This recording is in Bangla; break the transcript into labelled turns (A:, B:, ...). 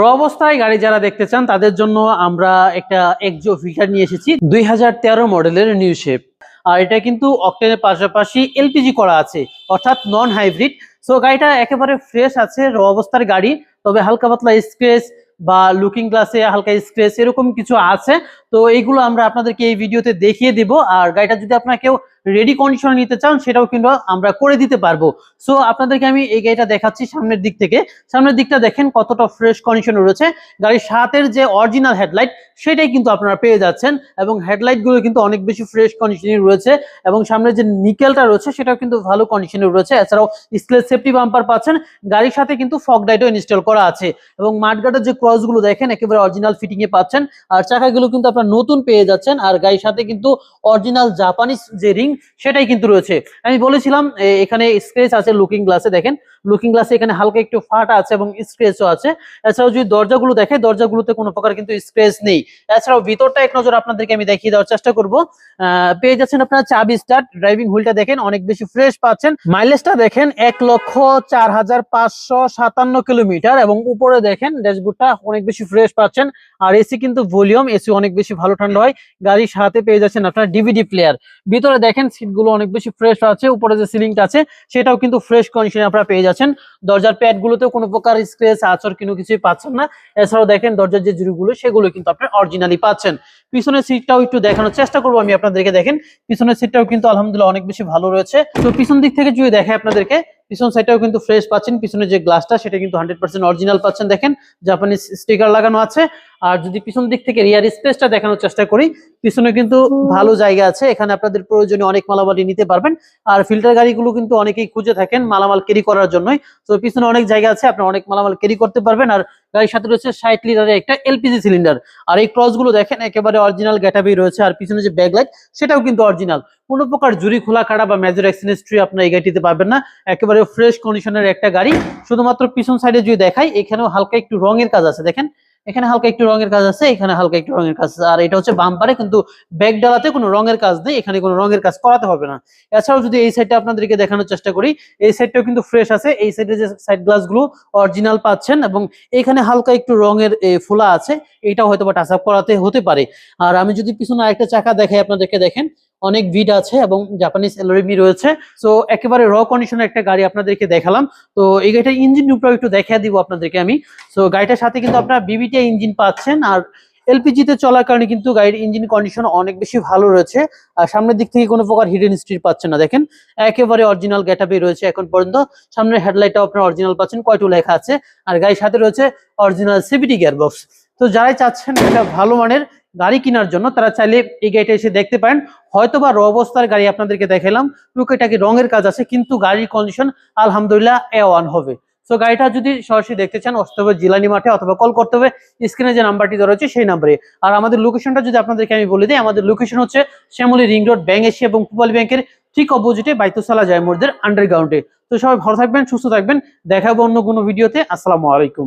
A: র অবস্থায় গাড়ি যারা দেখতে চান, তাদের জন্য আমরা একটা একজো ফিল্টার নিয়ে এসেছি, দুই হাজার তেরো মডেলের নিউ শেপ আর এটা কিন্তু অক্টেনের পাশাপাশি এলপিজি করা আছে, অর্থাৎ নন হাইব্রিড সো গাড়িটা একেবারে ফ্রেশ আছে র অবস্থার গাড়ি, তবে হালকা পাতলা স্ক্রেচ বা লুকিং গ্লাসে হালকা স্ক্রেচ এরকম কিছু আছে। তো, এইগুলো আমরা আপনাদেরকে এই ভিডিওতে দেখিয়ে দিব। আর গাড়িটা যদি আপনারা কেউ রেডি কন্ডিশনে নিতে চান, সেটাও কিন্তু আমরা করে দিতে পারব। সো আপনাদেরকে আমি এই গাড়িটা দেখাচ্ছি সামনের দিক থেকে। সামনের দিকটা দেখেন কতটা ফ্রেশ কন্ডিশনে রয়েছে। গাড়ির সাতের যে অরিজিনাল হেডলাইট সেটাই কিন্তু আপনারা পেয়ে যাচ্ছেন এবং হেডলাইটগুলো কিন্তু অনেক বেশি ফ্রেশ কন্ডিশনে রয়েছে এবং সামনে যে নিকেলটা রয়েছে, সেটাও কিন্তু ভালো কন্ডিশনে রয়েছে। এছাড়াও স্কেল সেফটি বাম্পার পাচ্ছেন। গাড়ির সাথে কিন্তু ফগ লাইটও ইনস্টল করা আছে এবং মাঠগাটের যে ক্রসগুলো দেখেন, একেবারে অরিজিনাল ফিটিং এ পাচ্ছেন। আর চাকাগুলো কিন্তু আপনার নতুন পেয়ে যাচ্ছেন। আর গাড়ির সাথে কিন্তু অরিজিনাল জাপানিজ যে রিং সেটাই কিন্তু রয়েছে। আমি বলেছিলাম এখানে স্ক্রেচ আছে লুকিং গ্লাসে দেখেন। লুকিং গ্লাসে এখানে হালকা একটু ফাটা আছে এবং স্ক্রেচও আছে। এছাড়াও যদি দরজাগুলো দেখে, দরজাগুলোতে কোনো প্রকার কিন্তু স্ক্রেচ নেই। এছাড়াও ভিতরটা এক নজর আপনাদেরকে আমি দেখিয়ে দেওয়ার চেষ্টা করব। পেয়ে যাচ্ছেন আপনার চাবি স্টার্ট ড্রাইভিং হুইলটা দেখেন, অনেক বেশি ফ্রেশ পাচ্ছেন। মাইলেজটা দেখেন, এক লক্ষ চার হাজার পাঁচশো সাতান্ন কিলোমিটার এবং উপরে দেখেন, ড্যাশবোর্ডটা অনেক বেশি ফ্রেশ পাচ্ছেন। আর এসি কিন্তু ভলিউম এসি অনেক বেশি ভালো ঠান্ডা হয়। গাড়ির সাথে পেয়ে যাচ্ছেন আপনার ডিভিডি প্লেয়ার ভিতরে দেখেন সিটগুলো অনেক বেশি ফ্রেশ আছে, উপরে যে সিলিংটা আছে, সেটাও কিন্তু ফ্রেশ কন্ডিশনে আপনারা পেয়ে যাচ্ছেন। দরজার প্যাড গুলোতে কোনো প্রকার স্ক্রেচ আচর কোনো কিছুই পাচ্ছেন না। এছাড়াও দেখেন, দরজার যে জুড়িগুলো সেগুলো কিন্তু আপনার অরিজিনালি পাচ্ছেন। পিছনের সিটটাও একটু দেখানোর চেষ্টা করব আমি আপনাদেরকে, দেখেন। পিছনের সিটটাও কিন্তু আলহামদুলিল্লাহ অনেক বেশি ভালো রয়েছে। তো পিছন দিক থেকে যদি দেখে আপনাদেরকে পিছন সাইডটাও কিন্তু ফ্রেশ পাচ্ছেন পিছনে যে গ্লাসটা সেটা কিন্তু হান্ড্রেড পার্সেন্ট অরিজিনাল পাচ্ছেন। দেখেন জাপানিজ স্টিকার লাগানো আছে। আর যদি পিছন দিক থেকে রিয়ার স্পেসটা দেখানোর চেষ্টা করি, পিছনে কিন্তু ভালো জায়গা আছে। এখানে আপনাদের প্রয়োজনে অনেক মালামালি নিতে পারবেন। আর ফিল্টার গাড়িগুলো কিন্তু অনেকেই খুঁজে থাকেন মালামাল ক্যারি করার জন্যই। তো পিছনে অনেক জায়গা আছে আপনার অনেক মালামাল ক্যারি করতে পারবেন। আর গাড়ির সাথে রয়েছে ষাট লিটারের একটা এলপিজি সিলিন্ডার। আর এই ক্রসগুলো দেখেন, একেবারে অরিজিনাল গ্যাটাবি রয়েছে, আর পিছনে যে ব্যাকলাইট সেটাও কিন্তু অরিজিনাল কোনো প্রকার জুরি খোলা, কাটা বা মেজর অ্যাক্সিডেন্ট্রি আপনার এই গাড়িটিতে পাবেন না। একেবারে ফ্রেশ কন্ডিশনের একটা গাড়ি। শুধুমাত্র পিছন সাইডে যদি দেখাই, এখানেও হালকা একটু রঙের কাজ আছে, দেখেন। এখানে হালকা একটু রঙের কাজ আছে, এখানে হালকা একটু রঙের কাজ আছে। আর এটা হচ্ছে বাম্পারে কিন্তু ব্যাক ডালাতে কোনো রঙের কাজ নেই, এখানে কোনো রঙের কাজ করাতে হবে না। এছাড়াও যদি এই সাইডটা আপনাদেরকে দেখানোর চেষ্টা করি, এই সাইডটাও কিন্তু ফ্রেশ আছে। এই সাইডে যে সাইড গ্লাসগুলো অরিজিনাল পাচ্ছেন এবং এখানে হালকা একটু রঙের ফোলা আছে, এটাও হয়তো বা টাচ আপ করাতে হতে পারে। আর আমি যদি পিছনে আরেকটা চাকা দেখাই আপনাদেরকে, দেখেন অনেক ভিড আছে এবং জাপানিজ এলরিমি রয়েছে। সো একেবারে র কন্ডিশনের একটা গাড়ি আপনাদেরকে দেখালাম। তো, এই গাড়িটার ইঞ্জিন উপরে একটু দেখা দিব আপনাদেরকে আমি। সো গাড়িটার সাথে কিন্তু আপনারা বিবিটি ইঞ্জিন পাচ্ছেন আর এলপিজি তে চলার কারণে কিন্তু গাড়ির ইঞ্জিন কন্ডিশন অনেক বেশি ভালো রয়েছে। আর সামনের দিক থেকে কোনো প্রকার হিডেন স্ট্রিট পাচ্ছেন না, দেখেন। একেবারে অরিজিনাল গেটআপে রয়েছে এখন পর্যন্ত। সামনের হেডলাইটটাও আপনার অরিজিনাল পাচ্ছেন, কয়টু লেখা আছে। আর গাড়ির সাথে রয়েছে অরিজিনাল সিবিটি গিয়ারবক্স তো যারাই চাচ্ছেন একটা ভালো মানের গাড়ি কেনার জন্য, তারা চাইলে এই গাড়িটা এসে দেখতে পারেন। হয়তো বা র অবস্থার গাড়ি আপনাদেরকে দেখালাম টুকিটাকি রঙের কাজ আছে, কিন্তু গাড়ির কন্ডিশন আলহামদুলিল্লাহ এ ওয়ান হবে। তো গাড়িটা যদি সরাসরি দেখতে চান, আসতে হবে জিলানি মাঠে অথবা কল করতে হবে স্ক্রিনে যে নাম্বারটি দেওয়া রয়েছে সেই নাম্বারে আর আমাদের লোকেশনটা যদি আপনাদেরকে আমি বলে দিই, আমাদের লোকেশন হচ্ছে Shyamoli ring road bank Asia এবং পুপালি ব্যাংকের ঠিক অপোজিটে বাইতুসালা জায়মুরদের আন্ডারগ্রাউন্ডে তো সবাই ভালো থাকবেন, সুস্থ থাকবেন, দেখাবো অন্য কোনো ভিডিওতে আসসালামু আলাইকুম।